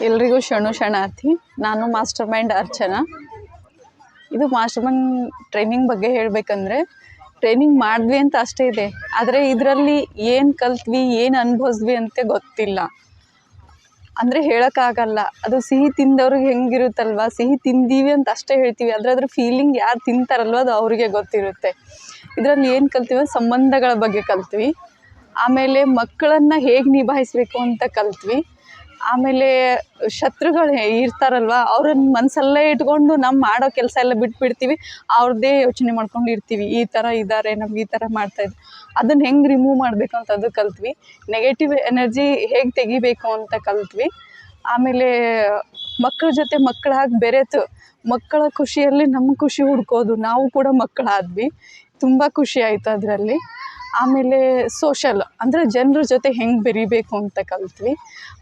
ಎಲ್ರಿಗೂ ಶಣು ಶಣಾರ್ಥಿ ನಾನು master mind Archana. ಇದು ಮಾಸ್ಟರ್ ಮೈಂಡ್ ಟ್ರೈನಿಂಗ್ ಬಗ್ಗೆ ಹೇಳಬೇಕಂದ್ರೆ ಟ್ರೈನಿಂಗ್ ಮಾಡಿದ್ವಿ ಅಂತ ಅಷ್ಟೇ ಇದೆ. ಆದರೆ ಇದರಲ್ಲಿ ಏನು ಕಲ್ತ್ವಿ, ಏನು ಅನುಭವಿಸ್ವಿ ಅಂತ ಗೊತ್ತಿಲ್ಲ. ಅಂದರೆ ಹೇಳೋಕ್ಕಾಗಲ್ಲ. ಅದು ಸಿಹಿ ತಿಂದವ್ರಿಗೆ ಹೆಂಗಿರುತ್ತಲ್ವ? ಸಿಹಿ ತಿಂದೀವಿ ಅಂತ ಅಷ್ಟೇ ಹೇಳ್ತೀವಿ. ಆದರೆ ಅದ್ರ ಫೀಲಿಂಗ್ ಯಾರು ತಿಂತಾರಲ್ವ ಅದು ಅವರಿಗೆ ಗೊತ್ತಿರುತ್ತೆ. ಇದರಲ್ಲಿ ಏನು ಕಲ್ತೀವಿ ಸಂಬಂಧಗಳ ಬಗ್ಗೆ ಕಲ್ತ್ವಿ. ಆಮೇಲೆ ಮಕ್ಕಳನ್ನು ಹೇಗೆ ನಿಭಾಯಿಸಬೇಕು ಅಂತ ಕಲ್ತ್ವಿ. ಆಮೇಲೆ ಶತ್ರುಗಳು ಇರ್ತಾರಲ್ವ ಅವ್ರನ್ನ ಮನಸಲ್ಲೇ ಇಟ್ಕೊಂಡು ನಮ್ಮ ಮಾಡೋ ಕೆಲಸ ಎಲ್ಲ ಬಿಟ್ಬಿಡ್ತೀವಿ ಅವ್ರದ್ದೇ ಯೋಚನೆ ಮಾಡ್ಕೊಂಡು ಇರ್ತೀವಿ, ಈ ಥರ ಇದ್ದಾರೆ ನಮ್ಗೆ ಈ ಥರ ಮಾಡ್ತಾಯಿದ್ರು ಅದನ್ನು ಹೆಂಗೆ ರಿಮೂವ್ ಮಾಡಬೇಕು ಅಂತ ಅದು ಕಲ್ತ್ವಿ. ನೆಗೆಟಿವ್ ಎನರ್ಜಿ ಹೇಗೆ ತೆಗಿಬೇಕು ಅಂತ ಕಲ್ತ್ವಿ. ಆಮೇಲೆ ಮಕ್ಕಳ ಜೊತೆ ಮಕ್ಕಳಾಗಿ ಬೆರೆತು, ಮಕ್ಕಳ ಖುಷಿಯಲ್ಲಿ ನಮ್ಮ ಖುಷಿ ಹುಡ್ಕೋದು, ನಾವು ಕೂಡ ಮಕ್ಕಳಾದ್ವಿ ತುಂಬ ಖುಷಿ ಆಯಿತು ಅದರಲ್ಲಿ. ಆಮೇಲೆ ಸೋಷಲ್ ಅಂದರೆ ಜನರ ಜೊತೆ ಹೆಂಗೆ ಬೆರಿಬೇಕು ಅಂತ ಕಲ್ತ್ವಿ.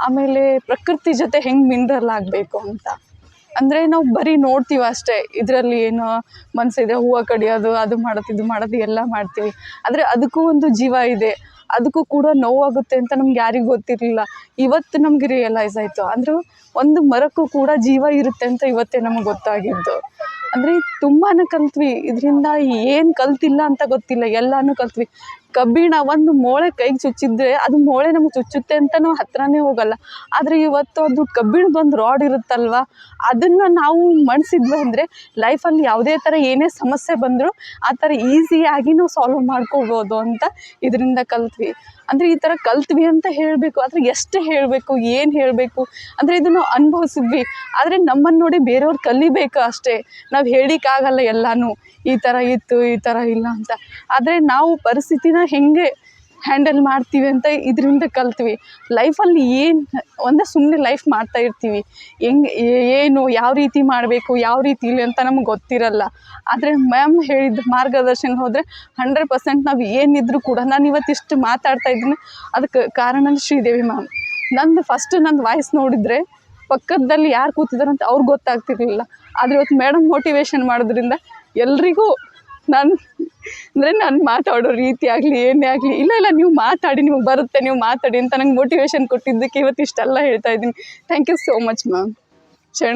ಆಮೇಲೆ ಪ್ರಕೃತಿ ಜೊತೆ ಹೆಂಗೆ ಮಿಂಗಲ್ ಆಗಬೇಕು ಅಂತ. ಅಂದರೆ ನಾವು ಬರೀ ನೋಡ್ತೀವಿ ಅಷ್ಟೇ, ಇದರಲ್ಲಿ ಏನು ಮನಸ್ಸಿದೆ ಹೂವು ಕಡಿಯೋದು, ಅದು ಮಾಡೋದು, ಇದು ಮಾಡೋದು, ಎಲ್ಲ ಮಾಡ್ತೀವಿ. ಆದರೆ ಅದಕ್ಕೂ ಒಂದು ಜೀವ ಇದೆ. ಅದಕ್ಕೂ ಕೂಡ ನೋವಾಗುತ್ತೆ ಅಂತ ನಮ್ಗೆ ಯಾರಿಗೂ ಗೊತ್ತಿರಲಿಲ್ಲ. ಇವತ್ತು ನಮ್ಗೆ ರಿಯಲೈಸ್ ಆಯಿತು. ಅಂದರೂ ಒಂದು ಮರಕ್ಕೂ ಕೂಡ ಜೀವ ಇರುತ್ತೆ ಅಂತ ಇವತ್ತೇ ನಮಗೆ ಗೊತ್ತಾಗಿದ್ದು. ಅಂದರೆ ತುಂಬಾ ಕಲ್ತ್ವಿ. ಇದರಿಂದ ಏನು ಕಲ್ತಿಲ್ಲ ಅಂತ ಗೊತ್ತಿಲ್ಲ. ಎಲ್ಲನೂ ಕಲ್ತ್ವಿ. ಕಬ್ಬಿಣ ಒಂದು ಮೊಳೆ ಕೈಗೆ ಚುಚ್ಚಿದ್ರೆ ಅದು ಮೊಳೆ ನಮಗೆ ಚುಚ್ಚುತ್ತೆ ಅಂತ ನಾವು ಹತ್ರನೇ ಹೋಗಲ್ಲ. ಆದರೆ ಇವತ್ತು ಅದು ಕಬ್ಬಿಣದ ಒಂದು ರಾಡ್ ಇರುತ್ತಲ್ವ? ಅದನ್ನು ನಾವು ಮಣಿಸಿದ್ವಿ ಅಂದರೆ ಲೈಫಲ್ಲಿ ಯಾವುದೇ ಥರ ಏನೇ ಸಮಸ್ಯೆ ಬಂದರೂ ಆ ಥರ ಈಸಿಯಾಗಿ ನಾವು ಸಾಲ್ವ್ ಮಾಡ್ಕೋಬೋದು ಅಂತ ಇದರಿಂದ ಕಲ್ತ್ವಿ. ಅಂದರೆ ಈ ಥರ ಕಲ್ತ್ವಿ ಅಂತ ಹೇಳಬೇಕು, ಆದರೆ ಎಷ್ಟು ಹೇಳಬೇಕು, ಏನು ಹೇಳಬೇಕು ಅಂದರೆ ಇದನ್ನು ಅನುಭವಿಸಿದ್ವಿ. ಆದರೆ ನಮ್ಮನ್ನು ನೋಡಿ ಬೇರೆಯವ್ರು ಕಲಿಬೇಕು ಅಷ್ಟೇ. ನಾವು ಹೇಳಿಕ್ಕಾಗಲ್ಲ ಎಲ್ಲನೂ, ಈ ಥರ ಇತ್ತು, ಈ ಥರ ಇಲ್ಲ ಅಂತ. ಆದರೆ ನಾವು ಪರಿಸ್ಥಿತಿನ ಹೇಗೆ ಹ್ಯಾಂಡಲ್ ಮಾಡ್ತೀವಿ ಅಂತ ಇದರಿಂದ ಕಲ್ತ್ವಿ. ಲೈಫಲ್ಲಿ ಏನು, ಒಂದೇ ಸುಮ್ಮನೆ ಲೈಫ್ ಮಾಡ್ತಾ ಇರ್ತೀವಿ. ಹೆಂಗೆ ಏನು, ಯಾವ ರೀತಿ ಮಾಡಬೇಕು, ಯಾವ ರೀತಿ ಇಲ್ಲ ಅಂತ ನಮ್ಗೆ ಗೊತ್ತಿರಲ್ಲ. ಆದರೆ ಮ್ಯಾಮ್ ಹೇಳಿದ ಮಾರ್ಗದರ್ಶನ ಹೋದರೆ ಹಂಡ್ರೆಡ್ ಪರ್ಸೆಂಟ್ ನಾವು ಏನಿದ್ರು ಕೂಡ, ನಾನು ಇವತ್ತಿಷ್ಟು ಮಾತಾಡ್ತಾ ಇದ್ದೀನಿ. ಅದಕ್ಕೆ ಕಾರಣ ಶ್ರೀದೇವಿ ಮ್ಯಾಮ್. ನಂದು ಫಸ್ಟ್ ನಂದು ವಾಯ್ಸ್ ನೋಡಿದರೆ ಪಕ್ಕದಲ್ಲಿ ಯಾರು ಕೂತಿದ್ದಾರೆ ಅಂತ ಅವ್ರಿಗೆ ಗೊತ್ತಾಗ್ತಿರ್ಲಿಲ್ಲ. ಆದರೆ ಇವತ್ತು ಮೇಡಮ್ ಮೋಟಿವೇಶನ್ ಮಾಡೋದ್ರಿಂದ ಎಲ್ರಿಗೂ ನಾನು, ಅಂದರೆ ನಾನು ಮಾತಾಡೋ ರೀತಿ ಆಗಲಿ, ಏನೇ ಆಗಲಿ, ಇಲ್ಲ ಇಲ್ಲ, ನೀವು ಮಾತಾಡಿ, ನಿಮಗೆ ಬರುತ್ತೆ, ನೀವು ಮಾತಾಡಿ ಅಂತ ನಂಗೆ ಮೋಟಿವೇಶನ್ ಕೊಟ್ಟಿದ್ದಕ್ಕೆ ಇವತ್ತು ಇಷ್ಟೆಲ್ಲ ಹೇಳ್ತಾ ಇದ್ದೀನಿ. Thank you so much ma'am ಶರಣ